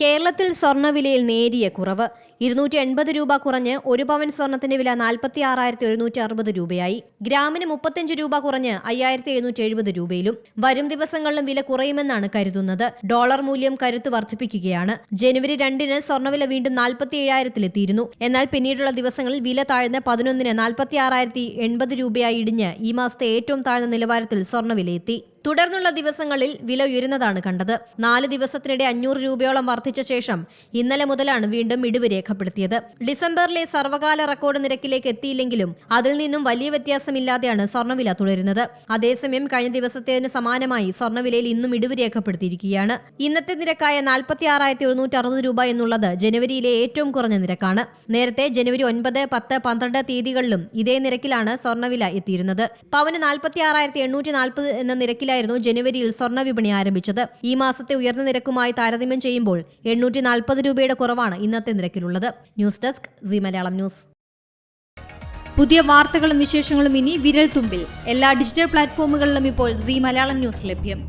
കേരളത്തിൽ സ്വർണവിലയിൽ നേരിയ കുറവ്. ഇരുന്നൂറ്റി എൺപത് രൂപ കുറഞ്ഞ് ഒരു പവൻ സ്വർണത്തിന്റെ വില നാൽപ്പത്തി ആറായിരത്തി ഒരുന്നൂറ്റി അറുപത് രൂപയായി. ഗ്രാമിന് മുപ്പത്തിയഞ്ച് രൂപ കുറഞ്ഞ് അയ്യായിരത്തി എഴുന്നൂറ്റി എഴുപത് രൂപയിലും വരും ദിവസങ്ങളിലും വില കുറയുമെന്നാണ് കരുതുന്നത്. ഡോളർ മൂല്യം കരുത്ത് വർദ്ധിപ്പിക്കുകയാണ്. ജനുവരി രണ്ടിന് സ്വർണവില വീണ്ടും നാൽപ്പത്തി ഏഴായിരത്തിലെത്തിയിരുന്നു എന്നാൽ പിന്നീടുള്ള ദിവസങ്ങളിൽ വില താഴ്ന്ന് പതിനൊന്നിന് നാൽപ്പത്തി ആറായിരത്തി എൺപത് രൂപയായി ഇടിഞ്ഞ് ഈ മാസത്തെ ഏറ്റവും താഴ്ന്ന നിലവാരത്തിൽ സ്വർണവിലയെത്തി തുടർന്നുള്ള ദിവസങ്ങളിൽ വില ഉയരുന്നതാണ് കണ്ടത്. നാല് ദിവസത്തിനിടെ അഞ്ഞൂറ് രൂപയോളം വർദ്ധിച്ച ശേഷം ഇന്നലെ മുതലാണ് വീണ്ടും ഇടിവ് രേഖപ്പെടുത്തിയത്. ഡിസംബറിലെ സർവകാല റെക്കോർഡ് നിരക്കിലേക്ക് എത്തിയില്ലെങ്കിലും അതിൽ നിന്നും വലിയ വ്യത്യാസമില്ലാതെയാണ് സ്വർണവില തുടരുന്നത്. അതേസമയം കഴിഞ്ഞ ദിവസത്തേതിന് സമാനമായി സ്വർണവിലയിൽ ഇന്നും ഇടിവ് രേഖപ്പെടുത്തിയിരിക്കുകയാണ്. ഇന്നത്തെ നിരക്കായ നാൽപ്പത്തി ആറായിരത്തി എഴുന്നൂറ്റി അറുപത് രൂപ എന്നുള്ളത് ജനുവരിയിലെ ഏറ്റവും കുറഞ്ഞ നിരക്കാണ്. നേരത്തെ ജനുവരി ഒൻപത് പത്ത് പന്ത്രണ്ട് തീയതികളിലും ഇതേ നിരക്കിലാണ് സ്വർണവില എത്തിയിരുന്നത്. പവന് നാൽപ്പത്തി ആറായിരത്തി എണ്ണൂറ്റി നാൽപ്പത് എന്ന നിരക്കിലായിരുന്നു ജനുവരിയിൽ സ്വർണ വിപണി ആരംഭിച്ചത്. ഈ മാസത്തെ ഉയർന്ന നിരക്കുമായി താരതമ്യം ചെയ്യുമ്പോൾ എണ്ണൂറ്റി നാൽപ്പത് രൂപയുടെ കുറവാണ് ഇന്നത്തെ നിരക്കിലുള്ളത്. News desk C Malayalam news. പുതിയ വാർത്തകളും വിശേഷങ്ങളും ഇനി വിരൽ തുമ്പിൽ. എല്ലാ ഡിജിറ്റൽ പ്ലാറ്റ്ഫോമുകളിലും ഇപ്പോൾ സി മലയാളം ന്യൂസ് ലഭ്യം.